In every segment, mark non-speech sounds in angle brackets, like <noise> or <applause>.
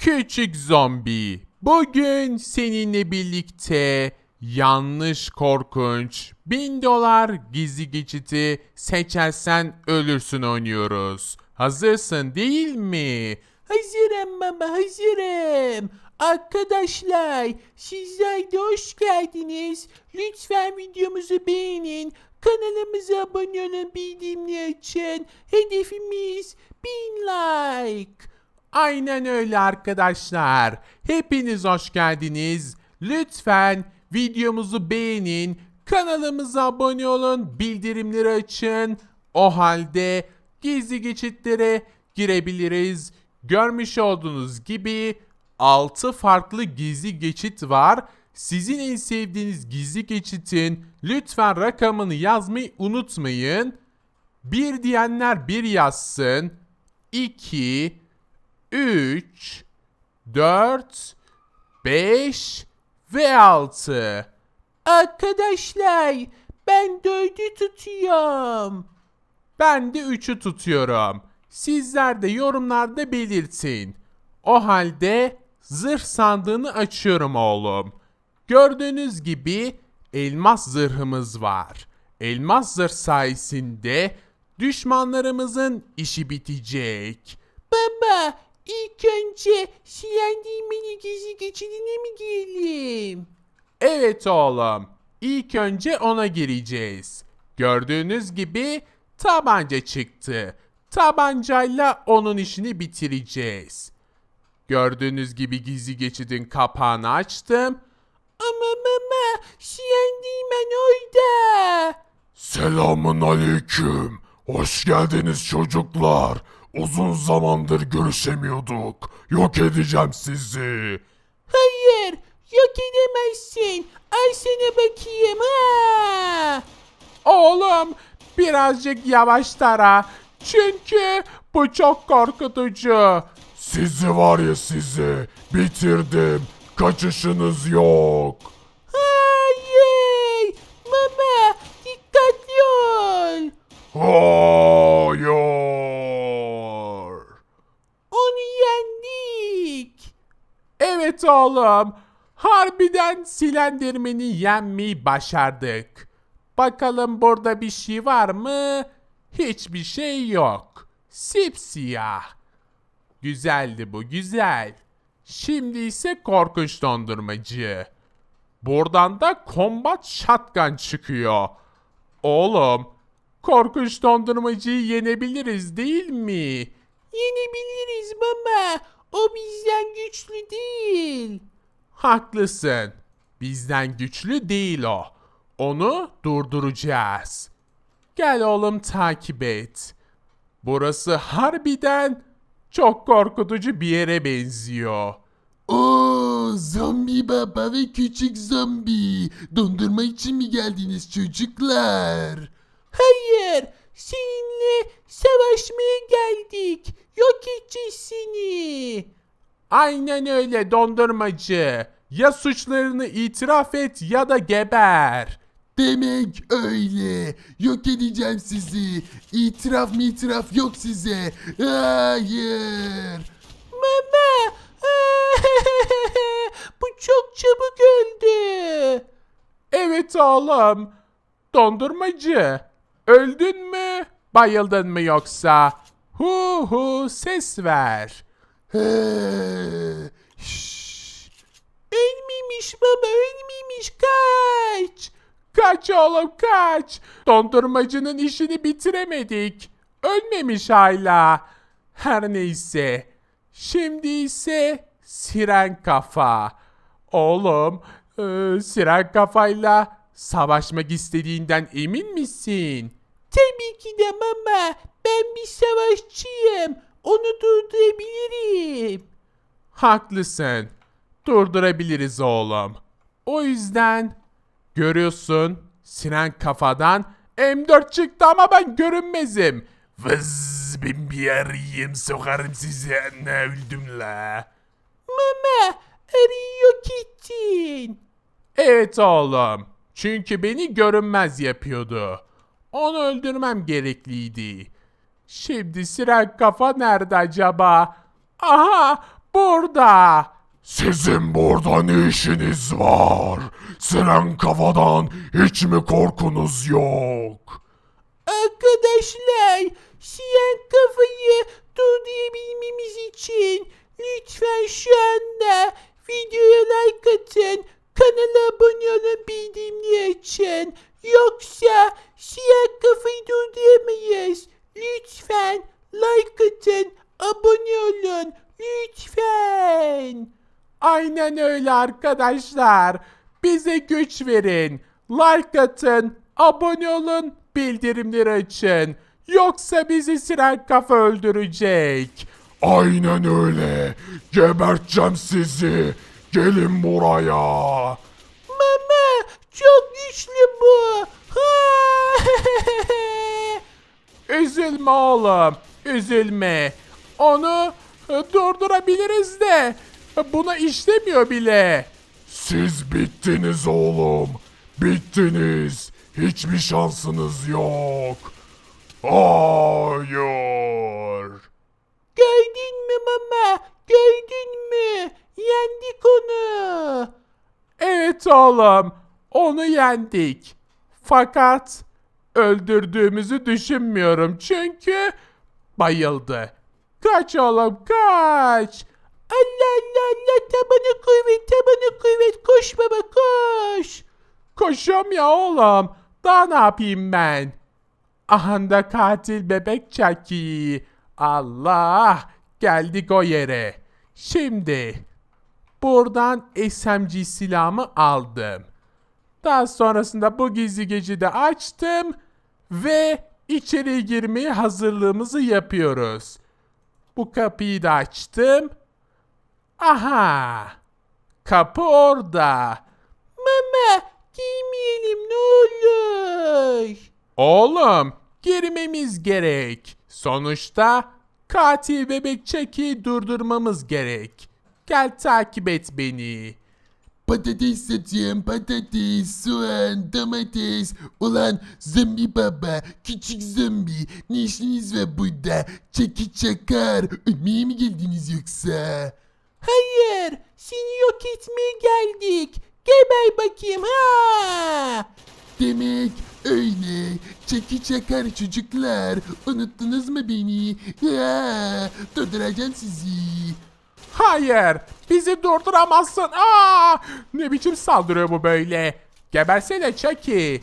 Küçük zombi, bugün seninle birlikte yanlış korkunç 1000 dolar gizli geçiti seçersen ölürsün oynuyoruz. Hazırsın değil mi? Hazırım baba hazırım. Arkadaşlar sizler de hoş geldiniz. Lütfen videomuzu beğenin. Kanalımıza abone olun bildirimleri açın. Hedefimiz 1000 like. Aynen öyle arkadaşlar. Hepiniz hoş geldiniz. Lütfen videomuzu beğenin. Kanalımıza abone olun. Bildirimleri açın. O halde gizli geçitlere girebiliriz. Görmüş olduğunuz gibi 6 farklı gizli geçit var. Sizin en sevdiğiniz gizli geçitin lütfen rakamını yazmayı unutmayın. Bir diyenler bir yazsın. 2 3 4 5 ve 6 Arkadaşlar ben 4'ü tutuyorum. Ben de 3'ü tutuyorum. Sizler de yorumlarda belirtin. O halde zırh sandığını açıyorum oğlum. Gördüğünüz gibi elmas zırhımız var. Elmas zırh sayesinde düşmanlarımızın işi bitecek. Baba ilk önce silendirmeli gizli geçidine mi girelim? Evet oğlum. İlk önce ona gireceğiz. Gördüğünüz gibi tabanca çıktı. Tabancayla onun işini bitireceğiz. Gördüğünüz gibi gizli geçidin kapağını açtım. Ama mama silendirmen orada. Selamun aleyküm. Hoş geldiniz çocuklar. Uzun zamandır görüşemiyorduk. Yok edeceğim sizi. Hayır, yok edemezsin. Ay sana bakayım ha. Oğlum, birazcık yavaş tara. Çünkü bu çok korkutucu. Sizi var ya sizi. Bitirdim. Kaçışınız yok. Hayır, mama dikkatli ol. Hayır. Onu yendik. Evet oğlum. Harbiden silendirmeni yenmeyi başardık. Bakalım burada bir şey var mı? Hiçbir şey yok. Sipsiyah. Güzeldi bu güzel. Şimdi ise korkunç dondurmacı. Buradan da combat shotgun çıkıyor. Oğlum, korkunç dondurmacıyı yenebiliriz değil mi? Yenebiliriz baba. O bizden güçlü. Haklısın. Bizden güçlü değil o. Onu durduracağız. Gel oğlum takip et. Burası harbiden çok korkutucu bir yere benziyor. Oo, zombi baba ve küçük zombi. Dondurma için mi geldiniz çocuklar? Hayır, seninle savaşmaya geldik. Yok edeceğiz seni. Aynen öyle dondurmacı. Ya suçlarını itiraf et ya da geber. Demek öyle. Yok edeceğim sizi. İtiraf mı itiraf yok size. Hayır. Mama. <laughs> Bu çok çabuk öldü. Evet oğlum. Dondurmacı. Öldün mü? Bayıldın mı yoksa? Hu hu ses ver. Ölmemiş baba ölmemiş kaç. Kaç oğlum kaç. Dondurmacının işini bitiremedik. Ölmemiş hala. Her neyse. Şimdi ise siren kafa. Oğlum e, siren kafayla savaşmak istediğinden emin misin? Tabii ki de mama. Ben bir savaşçıyım. Onu durdurabilirim. Haklısın. Durdurabiliriz oğlum. O yüzden görüyorsun Sinan kafadan M4 çıktı ama ben görünmezim. Vız bin bir yeriyim sokarım size ne öldüm la. Mama arıyı yok ettin. Evet oğlum. Çünkü beni görünmez yapıyordu. Onu öldürmem gerekliydi. Şimdi siren kafa nerede acaba? Aha Burada. Sizin burada ne işiniz var? Siren kafadan hiç mi korkunuz yok? Arkadaşlar, siyah kafayı durdurabilmemiz için lütfen şu anda videoya like atın, kanala abone olun, bildirimleri açın. Yoksa siyah kafayı durduramayız. Lütfen like atın, abone olun. Lütfen. Aynen öyle arkadaşlar. Bize güç verin. Like atın, abone olun, bildirimleri açın. Yoksa bizi siren kafa öldürecek. Aynen öyle. Geberteceğim sizi. Gelin buraya. Mama çok güçlü bu. <laughs> üzülme oğlum. Üzülme. Onu e, durdurabiliriz de e, buna işlemiyor bile. Siz bittiniz oğlum. Bittiniz. Hiçbir şansınız yok. Hayır. Gördün mü mama? Gördün mü? Yendik onu. Evet oğlum. Onu yendik. Fakat öldürdüğümüzü düşünmüyorum. Çünkü bayıldı. Kaç oğlum kaç. Allah Allah Allah tabana kuvvet tabana kuvvet koş baba koş. Koşuyorum ya oğlum. Daha ne yapayım ben? Ahanda katil bebek Chucky. Allah geldik o yere. Şimdi buradan SMG silahımı aldım. Daha sonrasında bu gizli geçidi açtım ve içeri girmeye hazırlığımızı yapıyoruz. Bu kapıyı da açtım. Aha! Kapı orada. Mama, giymeyelim ne olur. Oğlum, girmemiz gerek. Sonuçta katil bebek çeki durdurmamız gerek. Gel takip et beni. Patates satıyorum patates, soğan, domates. Ulan zombi baba, küçük zombi. Ne işiniz var burada? Çeki çakar. Ölmeye mi geldiniz yoksa? Hayır, seni yok etmeye geldik. Geber bakayım ha. Demek öyle. Çeki çakar çocuklar. Unuttunuz mu beni? Ha, durduracağım sizi. Hayır, bizi durduramazsın. Aa, ne biçim saldırıyor bu böyle? Gebersene Chucky.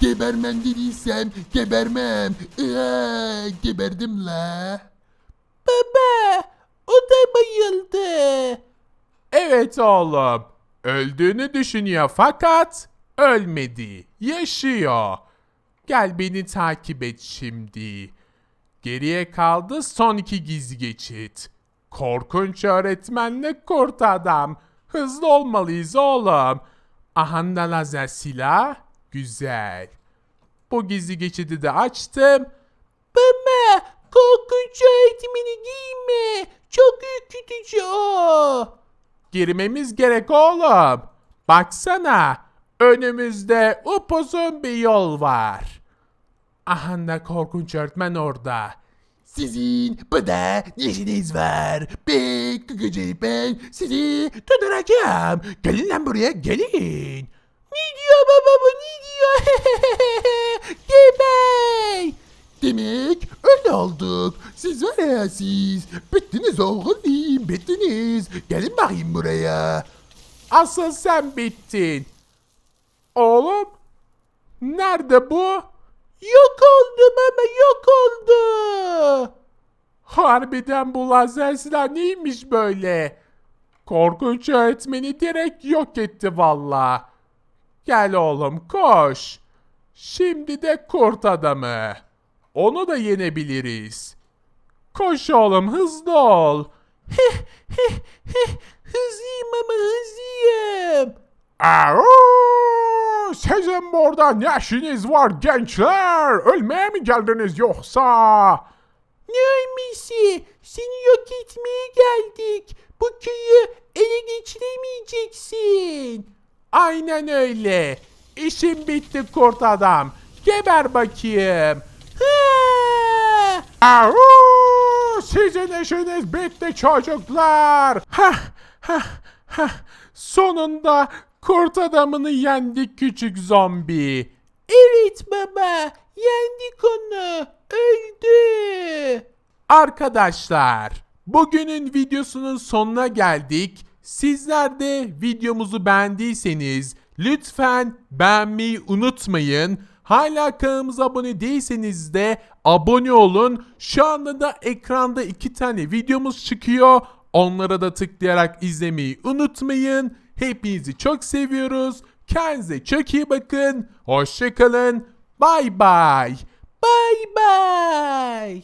Gebermem dediysem gebermem. Aa, geberdim la. Baba, o da bayıldı. Evet oğlum, öldüğünü düşünüyor fakat ölmedi, yaşıyor. Gel beni takip et şimdi. Geriye kaldı son iki gizli geçit. Korkunç öğretmenle kurt adam. Hızlı olmalıyız oğlum. Ahanda lazer silah. Güzel. Bu gizli geçidi de açtım. Baba, korkunç öğretmeni giyme. Çok ürkütücü o. Girmemiz gerek oğlum. Baksana. Önümüzde upuzun bir yol var. Ahanda korkunç öğretmen orada. Sizin burada işiniz var? Ben Kıkıcı ben sizi durduracağım. Gelin lan buraya gelin. Ne diyor baba bu ne diyor? <laughs> Gebey. Demek öyle olduk. Siz var ya siz. Bittiniz oğlum bittiniz. Gelin bakayım buraya. Asıl sen bittin. Oğlum? Nerede bu? Yok oldu baba yok oldu. Harbiden bu lazer silah neymiş böyle? Korkunç öğretmeni direkt yok etti valla. Gel oğlum koş. Şimdi de kurt adamı. Onu da yenebiliriz. Koş oğlum hızlı ol. Heh heh heh hızlıyım ama hızlıyım. Au! Sizin burada ne işiniz var gençler? Ölmeye mi geldiniz yoksa? Ne ölmesi? Seni yok etmeye geldik. Bu köyü ele geçiremeyeceksin. Aynen öyle. İşim bitti kurt adam. Geber bakayım. Ha! Au! sizin işiniz bitti çocuklar. Hah, hah, hah. Sonunda kurt adamını yendik küçük zombi. Evet baba, yendik onu. Öldü. Arkadaşlar, bugünün videosunun sonuna geldik. Sizler de videomuzu beğendiyseniz lütfen beğenmeyi unutmayın. Hala kanalımıza abone değilseniz de abone olun. Şu anda da ekranda iki tane videomuz çıkıyor. Onlara da tıklayarak izlemeyi unutmayın. Hepinizi çok seviyoruz. Kendinize çok iyi bakın. Hoşçakalın. Bay bay. Bay bay.